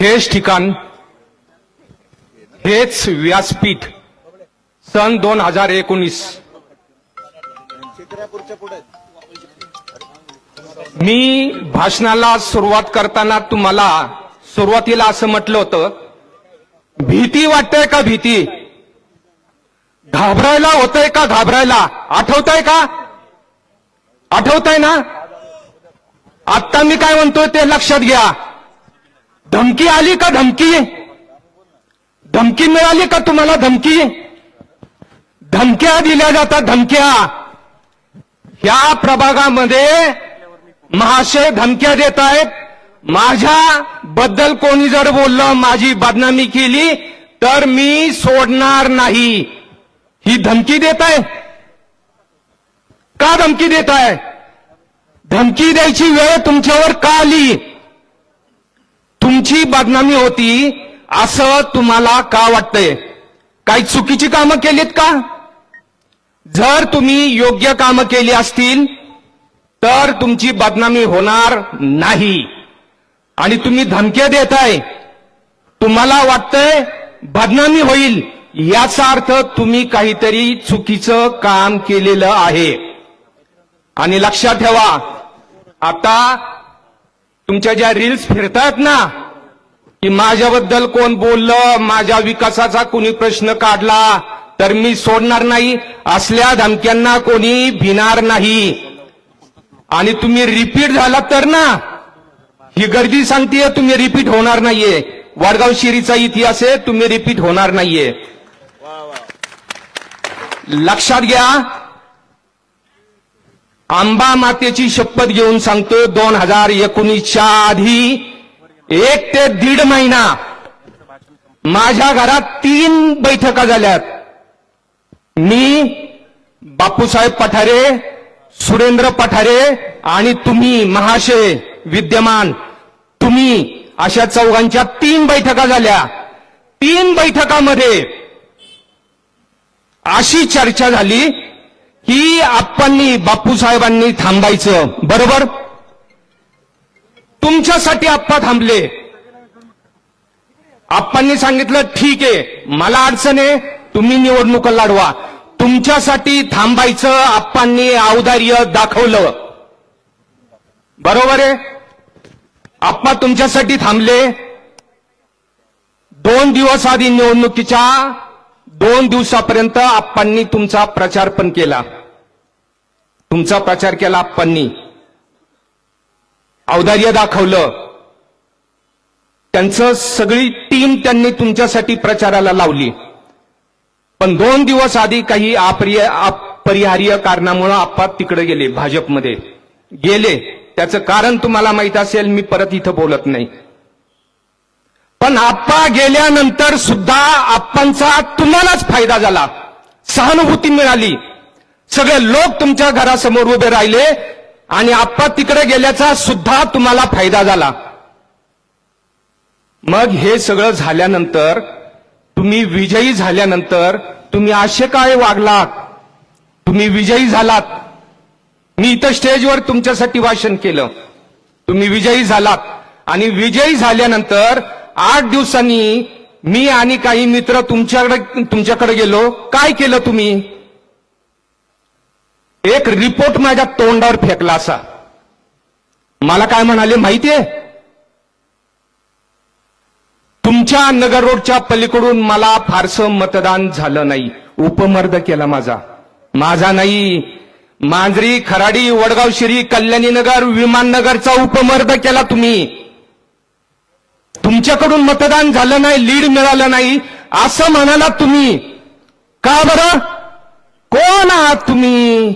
हेच ठिकाण हेच व्यासपीठ सन दोन हजार एकोणीस. मी भाषणाला सुरुवात करताना तुम्हाला सुरुवातीला असं म्हटलं होतं भीती वाटतंय का भीती? घाबरायला होतंय का घाबरायला? आठवतंय का? आठवतंय ना? आता मी काय म्हणतोय ते लक्षात घ्या. धमकी आली का धमकी? धमकी मिळाली का तुम्हाला धमकी? धमक्या दिल्या जातात धमक्या. ह्या प्रभागामध्ये महाशय धमक्या देत आहेत. माझ्या बद्दल कोणी जर बोललं माझी बदनामी केली तर मी सोडणार नाही. ही धमकी देत आहे? का धमकी देत आहे? धमकी द्यायची वेळ तुमच्यावर का आली? तुमची बदनामी होती असं तुम्हाला का वाटतंय? काही चुकीची कामं केलीत का? जर तुम्ही योग्य कामं केली असतील तर तुमची बदनामी होणार नाही. आणि तुम्ही धमक्या देताय. तुम्हाला वाटतंय बदनामी होईल याचा अर्थ तुम्ही काहीतरी चुकीचं काम केलेलं आहे. आणि लक्षात ठेवा आता तुमच्या ज्या रील्स फिरतात ना की माझ्याबद्दल कोण बोललं माझ्या विकासाचा कोणी प्रश्न काढला तर मी सोडणार नाही असल्या धमक्यांना कोणी भिणार नाही. आणि तुम्ही रिपीट झालात तर ना ही गर्दी सांगतेय तुम्ही रिपीट होणार नाहीये. वाडगाव शिरीचा इतिहास आहे तुम्ही रिपीट होणार नाहीये. लक्षात घ्या आंबा मातेची शपथ घेऊन सांगतो दोन हजार एकोणीसच्या आधी एक ते दीड महिना माझ्या घरात तीन बैठका झाल्यात. मी बापूसाहेब पठारे सुरेंद्र पठारे आणि तुम्ही महाशय विद्यमान तुम्ही अशा चौघांच्या तीन बैठका झाल्या. तीन बैठकामध्ये अशी चर्चा झाली की आप्पांनी बापूसाहेबांनी थांबायचं बरोबर? तुमच्यासाठी आप्पा थांबले. आप्पांनी सांगितलं ठीक आहे मला अडचण आहे तुम्ही निवडणूक लढवा. तुमच्यासाठी थांबायचं आप्पांनी औदार्य दाखवलं. बरोबर आहे? आप्पा तुमच्यासाठी थांबले. दोन दिवस आधी निवडणुकीच्या दोन दिवसापर्यंत आप्पांनी तुमचा प्रचार पण केला. तुमचा प्रचार केला आप्पांनी औदार्य दाखवलं. त्यांचं सगळी टीम त्यांनी तुमच्यासाठी प्रचाराला लावली. पण दोन दिवस आधी काही अप्रिय अपरिहार्य कारणामुळे आप्पा तिकडे गेले भाजपमध्ये. गेले. त्याचं कारण तुम्हाला माहीत असेल मी परत इथं बोलत नाही. पण आप्पा गेल्यानंतर सुद्धा आप्पांचा तुम्हालाच फायदा झाला. सहानुभूती मिळाली. सगळे लोक तुमच्या घरासमोर उभे राहिले आणि आप्पा तिकडे गेल्याचा सुद्धा तुम्हाला फायदा झाला. मग हे सगळं झाल्यानंतर तुम्ही विजयी झाल्यानंतर तुम्ही असे काय वागलात? तुम्ही विजयी झालात. मी इथं स्टेजवर तुमच्यासाठी भाषण केलं. तुम्ही विजयी झालात. आणि विजयी झाल्यानंतर आठ दिवसांनी मी आणि काही मित्र तुमच्याकडे तुमच्याकडे गेलो. काय केलं तुम्ही? एक रिपोर्ट माझ्या तोंडावर फेकला असा. मला काय म्हणाले माहितीये? तुमच्या नगर रोडच्या पलीकडून मला फारसं मतदान झालं नाही. उपमर्द केला माझा. माझा नाही. मांजरी खराडी वडगाव शिरी कल्याणी नगर विमाननगरचा उपमर्द केला तुम्ही. तुमच्याकडून मतदान झालं नाही लीड मिळालं नाही असं म्हणाला तुम्ही. का बरं? कोण आहात तुम्ही?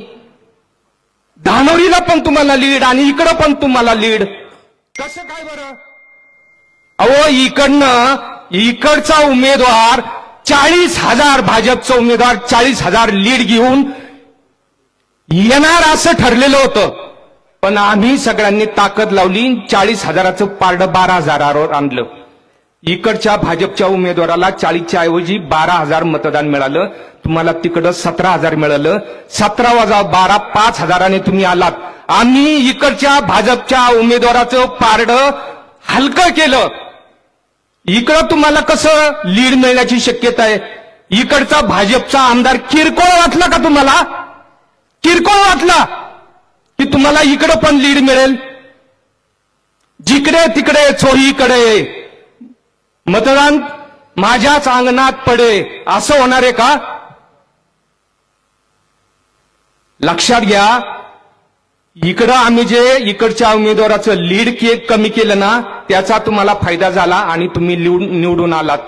धानोरीला पण तुम्हाला लीड आणि इकडं पण तुम्हाला लीड. कसं काय बरं? अहो इकडनं इकडचा उमेदवार चाळीस हजार भाजपचा उमेदवार चाळीस हजार लीड घेऊन येणार असं ठरलेलं होतं. पण आम्ही सगळ्यांनी ताकद लावली चाळीस हजाराचं पारडं बारा हजारावर आणलं. इकडच्या भाजपच्या उमेदवाराला चाळीसच्या ऐवजी बारा हजार मतदान मिळालं. तुम्हाला तिकडं सतरा हजार मिळालं. सतरा वजा बारा पाच हजाराने तुम्ही आलात. आम्ही इकडच्या भाजपच्या उमेदवाराचं पारड हलकं केलं. इकडं तुम्हाला कसं लीड मिळण्याची शक्यता आहे? इकडचा भाजपचा आमदार किरकोळ वाटला का तुम्हाला? किरकोळ वाटला की तुम्हाला इकडं पण लीड मिळेल. जिकडे तिकडे चोहीकडे. मतदान माझ्याच अंगणात पडे असं होणार आहे का? लक्षात घ्या इकडं आम्ही जे इकडच्या उमेदवाराचं लीड के कमी केलं ना त्याचा तुम्हाला फायदा झाला आणि तुम्ही निवडून आलात.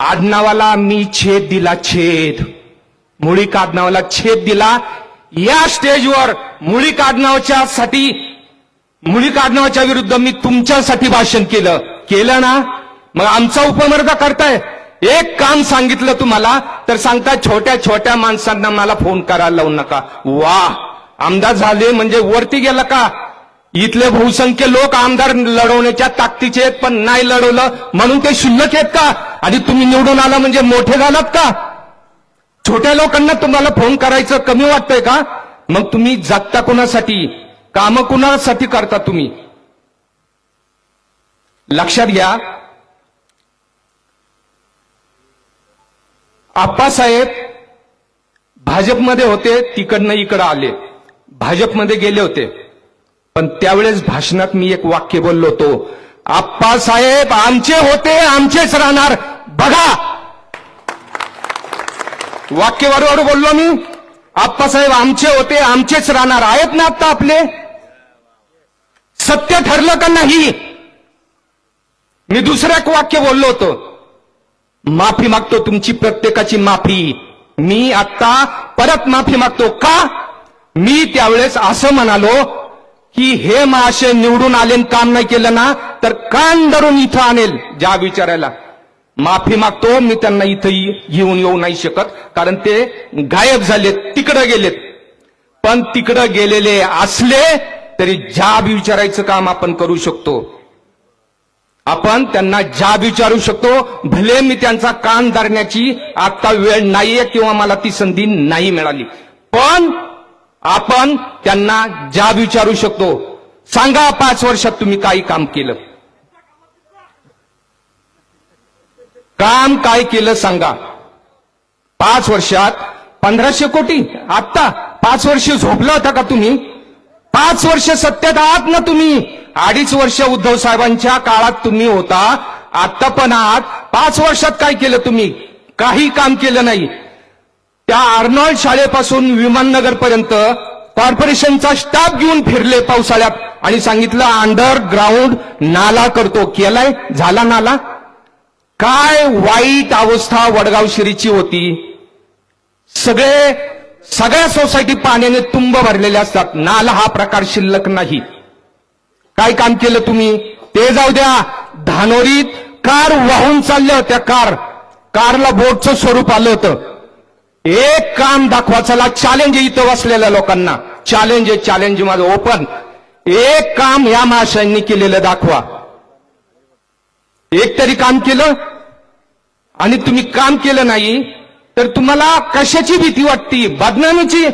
आडनावाला मी छेद दिला छेद. मुळी आडनावाला छेद दिला. या स्टेजवर मुळी आडनावाच्या साठी मुळी आडनावाच्या विरुद्ध मी तुमच्यासाठी भाषण केलं. केलं ना मग आमचा उपमर्द करताय. एक काम सांगितलं तुम्हाला तर सांगता छोट्या छोट्या माणसांना मला फोन करायला लावू नका. वा! आमदार झाले म्हणजे वरती गेला का? इथले बहुसंख्य लोक आमदार लढवण्याच्या ताकदीचे आहेत पण नाही लढवलं. म्हणून ते शिल्लक आहेत का? आणि तुम्ही निवडून आला म्हणजे मोठे झालात का? छोट्या लोकांना तुम्हाला फोन करायचं कमी वाटतंय का? मग तुम्ही जगता कोणासाठी? कामं कुणासाठी करता तुम्ही? लक्षात घ्या. आप्पासाहेब भाजपमध्ये होते तिकडनं इकडं आले. भाजपमध्ये गेले होते. पण त्यावेळेस भाषणात मी एक वाक्य बोललो होतो. आप्पासाहेब आमचे होते आमचेच राहणार. बघा. वाक्य बरोबर बोललो मी. आप्पासाहेब आमचे होते आमचेच राहणार. आहेत ना आता आपले? सत्य ठरलं का नाही? मी दुसरं एक वाक्य बोललो होतो. माफी मागतो तुमची प्रत्येकाची माफी. मी आता परत माफी मागतो का? मी त्यावेळेस असं म्हणालो की हे महाशय निवडून आले काम नाही केलं ना तर कान धरून इथं आणेल ज्या विचारायला. माफी मागतो मी त्यांना इथं येऊन येऊ नाही शकत कारण ते गायब झालेत तिकडं गेलेत. पण तिकडं गेलेले असले तरी ज्या विचारायचं काम आपण करू शकतो. आपण त्यांना ज्या विचारू शकतो भले मी त्यांचा कान धरण्याची आता वेळ नाहीये किंवा मला ती संधी नाही मिळाली. पण आपण त्यांना ज्या विचारू शकतो सांगा पाच वर्षात तुम्ही काही काम केलं. काम काय केलं सांगा. पाच वर्षात पंधराशे कोटी? आत्ता पाच वर्ष झोपला होता का तुम्ही? पाच वर्ष सत्तेत आहात ना तुम्ही? अडीच वर्ष उद्धव साहेबांच्या काळात तुम्ही होता. आता पण आहात. पाच वर्षात काय केलं तुम्ही? काही काम केलं नाही. त्या आर्नॉल्ड शाळेपासून विमाननगर पर्यंत कॉर्पोरेशनचा स्टाफ घेऊन फिरले पावसाळ्यात आणि सांगितलं अंडरग्राऊंड नाला करतो. केलाय? झाला नाला? काय वाईट अवस्था वडगाव शिरीची होती? सगळे सगळ्या सोसायटी पाण्याने तुंब भरलेले असतात. नाला हा प्रकार शिल्लक नाही. काय काम केलं तुम्ही? ते जाऊ द्या. धानोरीत कार वाहून चालल्या होत्या कार. कारला बोटचं स्वरूप आलं होतं. एक काम दाखवा चला चॅलेंज इथं बसलेल्या लोकांना. चॅलेंज आहे चॅलेंज माझं ओपन एक काम या महाशयांनी केलेलं दाखवा. एक तरी काम केलं? आणि तुम्ही काम केलं नाही तर तुम्हाला कशाची भीती वाटती? बदनामीची?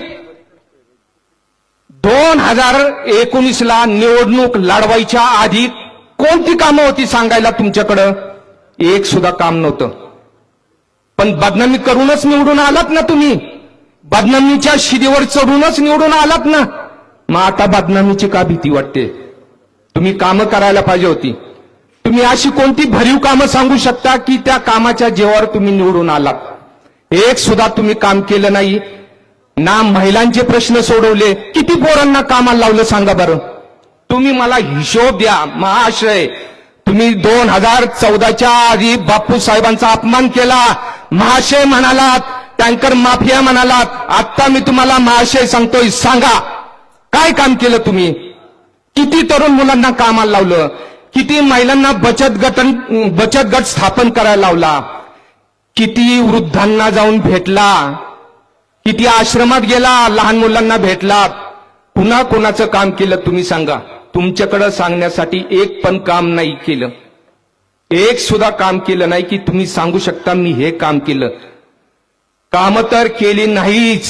दोन हजार एकोणीसला निवडणूक लढवायच्या आधी कोणती कामं होती सांगायला तुमच्याकडं? एक सुद्धा काम नव्हतं. पण बदनामी करूनच निवडून आलात ना तुम्ही. बदनामीच्या शिदीवर चढूनच निवडून आलात ना. मग आता बदनामीची का भीती वाटते? तुम्ही कामं करायला पाहिजे होती. तुम्ही अशी कोणती भरीव कामं सांगू शकता की त्या कामाच्या जेवावर तुम्ही निवडून आलात? एक सुद्धा तुम्ही काम केलं नाही. ना महिलांचे प्रश्न सोडवले. किती पोरांना कामाला लावलं सांगा बरं. तुम्ही मला हिशोब द्या महाशय तुम्ही दोन हजार चौदाच्या आधी बापू साहेबांचा अपमान केला. महाशय म्हणालात टँकर माफिया म्हणालात. आता मी तुम्हाला महाशय सांगतोय सांगा. काय काम केलं तुम्ही? किती तरुण मुलांना कामाला लावलं? किती महिलांना बचत गट बचत गट स्थापन करायला लावला? किती वृद्धांना जाऊन भेटला किती आश्रमात गेला लहान मुलांना भेटला पुन्हा कोणाचं काम केलं तुम्ही सांगा. तुमच्याकडं सांगण्यासाठी एक पण काम नाही केलं. एक सुद्धा काम केलं नाही की तुम्ही सांगू शकता मी हे काम केलं. काम तर केली नाहीच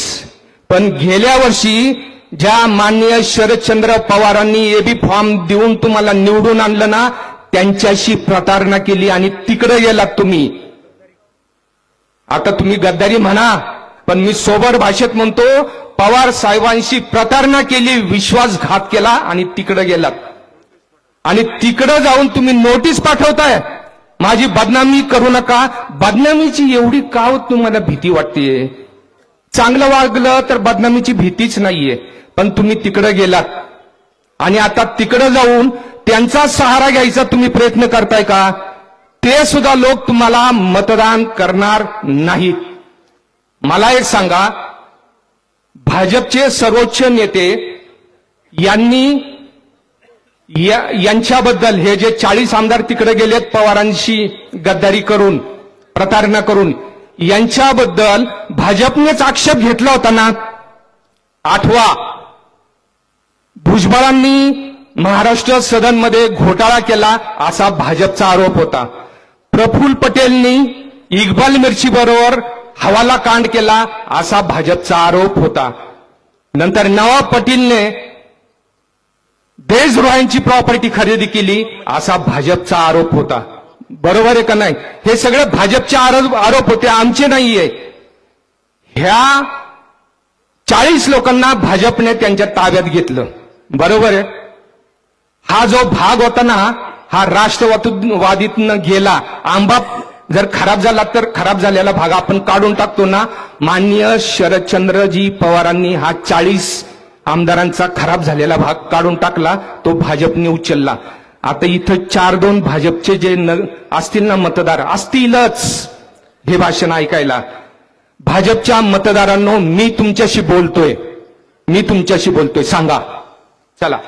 पण गेल्या वर्षी ज्या माननीय शरदचंद्र पवारांनी एबी फॉर्म देऊन तुम्हाला निवडून आणलं ना त्यांच्याशी प्रतारणा केली आणि तिकडे गेलात तुम्ही. आता तुम्ही गद्दारी म्हणा पण मी सोबर भाषेत म्हणतो पवार साहेबांशी प्रतारणा केली विश्वासघात केला आणि तिकडे गेलात. आणि तिकडे जाऊन तुम्ही नोटीस पाठवताय. माझी बदनामी करू नका. बदनामीची एवढी का हो तुम्हाला भीती वाटतेय? चांगलं वागलं तर बदनामीची भीतीच नाहीये. पण तुम्ही तिकडे गेलात. आणि आता तिकडे जाऊन त्यांचा सहारा घ्यायचा तुम्ही प्रयत्न करताय का? ते सुद्धा लोक तुम्हाला मतदान करणार नाहीत. मला एक सांगा भाजपचे सर्वोच्च नेते यांनी यांच्याबद्दल हे जे चाळीस आमदार तिकडे गेलेत पवारांशी गद्दारी करून प्रतारणा करून यांच्याबद्दल भाजपनेच आक्षेप घेतला होता ना? आठवा भुजबळांनी महाराष्ट्र सदनमध्ये घोटाळा केला असा भाजपचा आरोप होता. प्रफुल्ल पटेलनी इक्बाल मिर्ची बरोबर हवाला कांड केला असा भाजपचा आरोप होता. नंतर नवाब पाटीलने देशद्रोहांची प्रॉपर्टी खरेदी केली असा भाजपचा आरोप होता. बरोबर आहे का नाही? हे सगळे भाजपचे आरोप आरोप होते आमचे नाहीये. ह्या चाळीस लोकांना भाजपने त्यांच्या ताब्यात घेतलं. बरोबर आहे? हा जो भाग होता ना हा राष्ट्रवादीतनं गेला आंबा जर खराब झाला तर खराब झालेला भाग आपण काढून टाकतो ना. माननीय शरदचंद्रजी पवारांनी हा चाळीस आमदारांचा खराब झालेला भाग काढून टाकला तो भाजपने उचलला. आता इथं चार दोन भाजपचे जे न असतील ना मतदार असतीलच हे भाषण ऐकायला. भाजपच्या मतदारांनो मी तुमच्याशी बोलतोय. मी तुमच्याशी बोलतोय. सांगा. चला.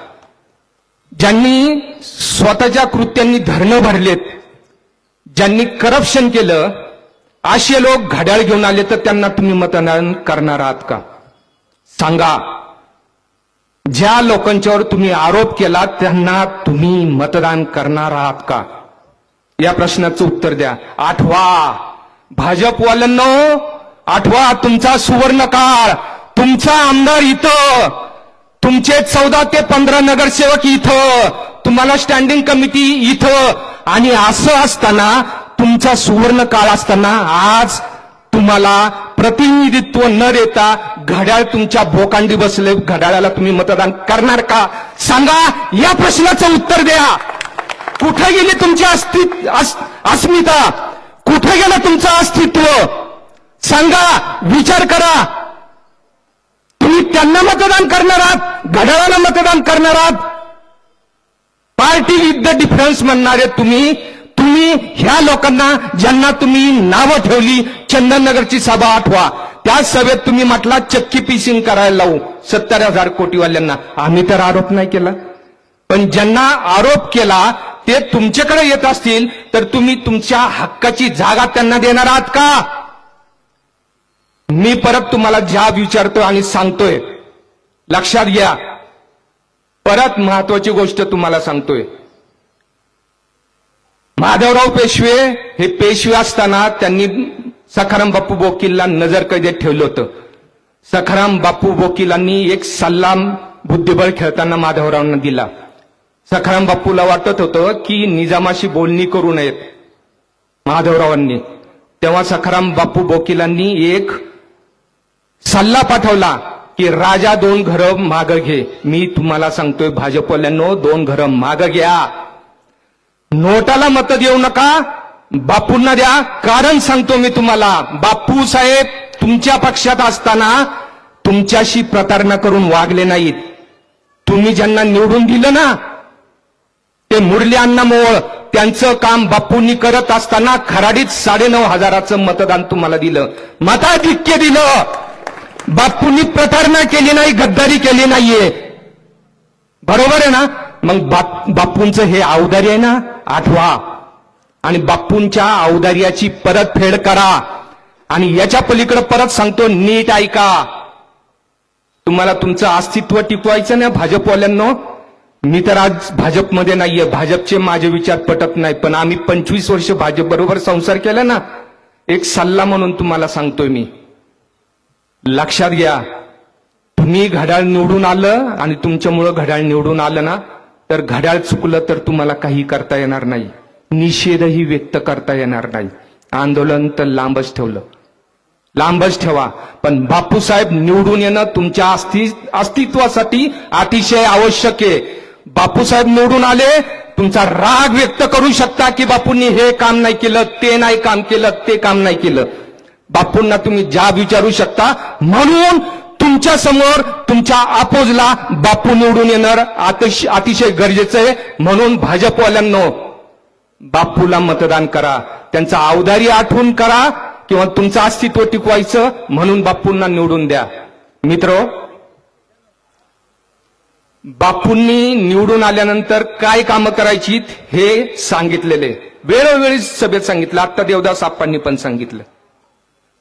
ज्यांनी स्वतःच्या कृत्यांनी धरणं भरलेत ज्यांनी करप्शन केलं असे लोक घड्याळ घेऊन आले तर त्यांना तुम्ही मतदान करणार आहात का? सांगा. ज्या लोकांच्यावर तुम्ही आरोप केला त्यांना तुम्ही मतदान करणार आहात का? या प्रश्नाचं उत्तर द्या. आठवा. भाजपवाल्यांनो आठवा तुमचा सुवर्ण काळ तुमचा आमदार इथं. तुमचे चौदा ते पंधरा नगरसेवक इथं तुम्हाला स्टँडिंग कमिटी इथं. आणि असं असताना तुमचा सुवर्ण काळ असताना आज तुम्हाला प्रतिनिधित्व न देता घड्याळ तुमच्या भोकांडी बसले घड्याळाला तुम्ही मतदान करणार का? सांगा या प्रश्नाचं उत्तर द्या. कुठे गेली तुमची अस्तित्व अस्मिता? कुठे गेलं तुमचं अस्तित्व? सांगा विचार करा. त्यांना मतदान करणार आहात घड्याळाला मतदान करणार आहात. पार्टी विथ द डिफरन्स म्हणणारे तुम्ही तुम्ही ह्या लोकांना ज्यांना तुम्ही नावं ठेवली चंदननगरची सभा आठवा. त्या सभेत तुम्ही म्हटला चक्की पिसिंग करायला लावू. सत्तर हजार कोटीवाल्यांना. आम्ही तर आरोप नाही केला. पण ज्यांना आरोप केला ते तुमच्याकडे येत असतील तर तुम्ही तुमच्या हक्काची जागा त्यांना देणार आहात का? मी परत तुम्हाला ज्या विचारतोय आणि सांगतोय लक्षात घ्या. परत महत्वाची गोष्ट तुम्हाला सांगतोय. माधवराव पेशवे हे पेशवे असताना त्यांनी सखाराम बापू बोकीलला नजर कैदेत ठेवलं होतं. सखाराम बापू बोकिलांनी एक सल्ला बुद्धिबळ खेळताना माधवरावांना दिला. सखाराम बापूला वाटत होतं की निजामाशी बोलणी करू नयेत माधवरावांनी. तेव्हा सखाराम बापू बोकिलांनी एक सल्ला पाठवला की राजा दोन घरं माग घे. मी तुम्हाला सांगतोय भाजपवाल्यांनो दोन घरं माग घ्या. नोटाला मत देऊ नका बापूंना द्या. कारण सांगतो मी तुम्हाला बापू साहेब तुमच्या पक्षात असताना तुमच्याशी प्रतारणा करून वागले नाहीत. तुम्ही ज्यांना निवडून दिलं ना ते मुरली अण्णा मोळ त्यांचं काम बापूंनी करत असताना खराडीत साडेनऊ हजाराचं मतदान तुम्हाला दिलं. मताधिक्य दिलं. बापूंनी प्रतारणा केली नाही गद्दारी केली नाहीये. बरोबर आहे ना? मग बाप बापूंचं हे अवदारी आहे ना? आठवा. आणि बापूंच्या अवदार्याची परतफेड करा. आणि याच्या पलीकडे परत सांगतो नीट ऐका. तुम्हाला तुमचं अस्तित्व टिकवायचं ना भाजपवाल्यांनो. मी तर आज भाजपमध्ये नाहीये. भाजपचे माझे विचार पटत नाही. पण आम्ही पंचवीस वर्ष भाजप बरोबर संसार केला ना? एक सल्ला म्हणून तुम्हाला सांगतोय मी. लक्षात घ्या. तुम्ही घड्याळ निवडून आलं आणि तुमच्यामुळं घड्याळ निवडून आलं ना तर घड्याळ चुकलं तर तुम्हाला काही करता येणार नाही. निषेधही व्यक्त करता येणार नाही. आंदोलन तर लांबच ठेवलं. लांबच ठेवा. पण बापूसाहेब निवडून येणं तुमच्या अस्ति अस्तित्वासाठी अतिशय आवश्यक आहे. बापूसाहेब निवडून आले तुमचा राग व्यक्त करू शकता की बापूंनी हे काम नाही केलं ते नाही काम केलं ते काम नाही केलं. बापूंना तुम्ही जाब विचारू शकता. म्हणून तुमच्यासमोर तुमच्या अपोजला बापू निवडून येणार. अतिशय अतिशय गरजेचं आहे. म्हणून भाजपवाल्यांनो बापूला मतदान करा. त्यांचा अवधारी आठवून करा किंवा तुमचं अस्तित्व टिकवायचं. म्हणून बापूंना निवडून द्या. मित्र बापूंनी निवडून आल्यानंतर काय कामं करायची हे सांगितलेले. वेळोवेळी सभेत सांगितलं. आत्ता देवदास आप्पांनी पण सांगितलं.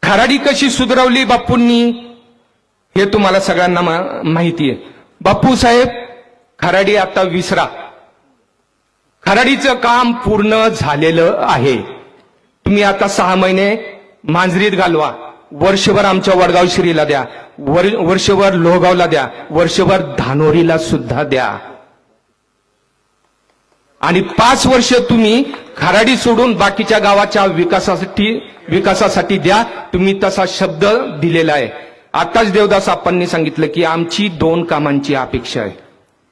खराडी कशी सुधरवली बापूंनी हे तुम्हाला सगळ्यांना माहिती आहे. बापू साहेब खराडी आता विसरा. खराडीचं काम पूर्ण झालेलं आहे. तुम्ही आता सहा महिने मांजरीत घालवा. वर्षभर आमच्या वडगाव श्रीला द्या. वर- वर्षभर लोहगावला द्या. वर्षभर धानोरीला सुद्धा द्या. आणि पाच वर्ष तुम्ही खराडी सोडून बाकीच्या गावाच्या विकासासाठी विकासासाठी द्या. तुम्ही तसा शब्द दिलेला आहे. आताच देवदास आप्पांनी सांगितलं की आमची दोन कामांची अपेक्षा आहे.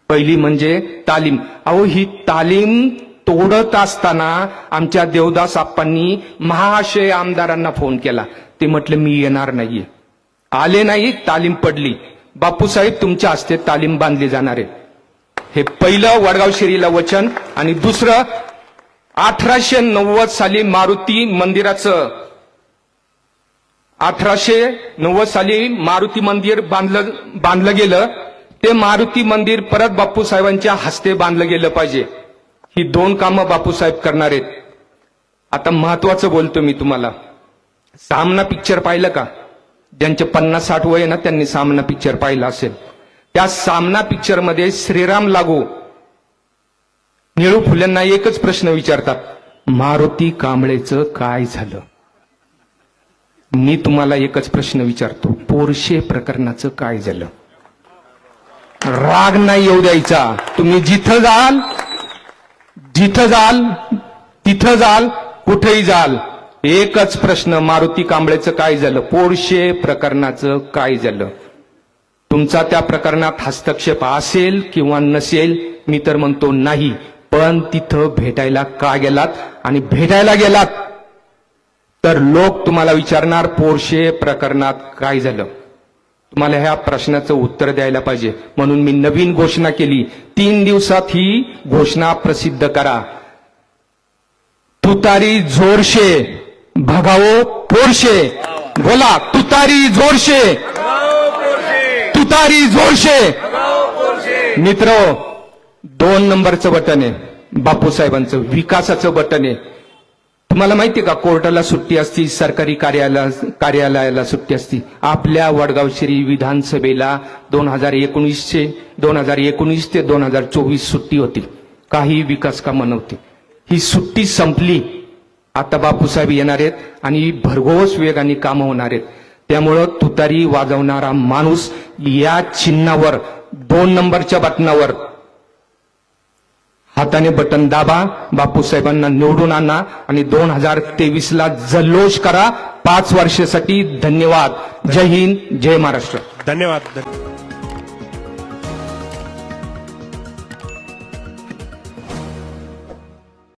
पहिली म्हणजे तालीम. अहो ही तालीम तोडत असताना आमच्या देवदास आप्पांनी महाशय आमदारांना फोन केला. ते म्हटले मी येणार नाहीये. आले नाही तालीम पडली. बापूसाहेब तुमच्या हस्ते तालीम बांधली जाणार आहे. हे पहिलं वडगाव शेरीला वचन आणि दुसरं अठराशे नव्वद साली मारुती मंदिराचं अठराशे नव्वद साली मारुती मंदिर बांधलं बांधलं गेलं. ते मारुती मंदिर परत बापूसाहेबांच्या हस्ते बांधलं गेलं पाहिजे. ही दोन कामं बापूसाहेब करणार आहेत. आता महत्वाचं बोलतो मी तुम्हाला. सामना पिक्चर पाहिलं का? ज्यांचे पन्नास साठ वय ना त्यांनी सामना पिक्चर पाहिला असेल. त्या सामना पिक्चरमध्ये श्रीराम लागू निळू फुलेंना एकच प्रश्न विचारतात मारुती कांबळेचं काय झालं? मी तुम्हाला एकच प्रश्न विचारतो पोरशे प्रकरणाचं काय झालं? राग नाही येऊ द्यायचा. तुम्ही जिथं जाल जिथं जाल तिथं जाल कुठेही जाल. एकच प्रश्न मारुती कांबळेचं काय झालं? पोरशे प्रकरणाचं काय झालं? तुमचा त्या प्रकरणात हस्तक्षेप असेल किंवा नसेल मी तर म्हणतो नाही. पण तिथं भेटायला का गेलात? आणि भेटायला गेलात तर लोक तुम्हाला विचारणार पोरशे प्रकरणात काय झालं? तुम्हाला ह्या प्रश्नाचं उत्तर द्यायला पाहिजे. म्हणून मी नवीन घोषणा केली. तीन दिवसात ही घोषणा प्रसिद्ध करा. तुतारी जोरशे भगावो पोरशे. बोला तुतारी जोरशे. तुतारी जोरशे. मित्र दोन नंबरचं बटन आहे बापूसाहेबांचं विकासाचं बटन आहे. तुम्हाला माहिती का कोर्टाला सुट्टी असती सरकारी कार्यालया कार्यालयाला सुट्टी असती. आपल्या वडगाव श्री विधानसभेला दोन हजार एकोणीसशे दोन हजार एकोणीस ते दोन हजार चोवीस सुट्टी होती. काही विकास कामं नव्हती. ही सुट्टी संपली. आता बापूसाहेब येणार आहेत आणि भरघोस वेगाने कामं होणार आहेत. त्यामुळं तुतारी वाजवणारा माणूस या चिन्हावर दोन नंबरच्या बटनावर हाताने बटन दाबा बापूसाहेबांना निवडून आणा आणि दोन हजार तेवीस ला जल्लोष करा. पाच वर्षासाठी धन्यवाद. जय हिंद जय महाराष्ट्र. धन्यवाद.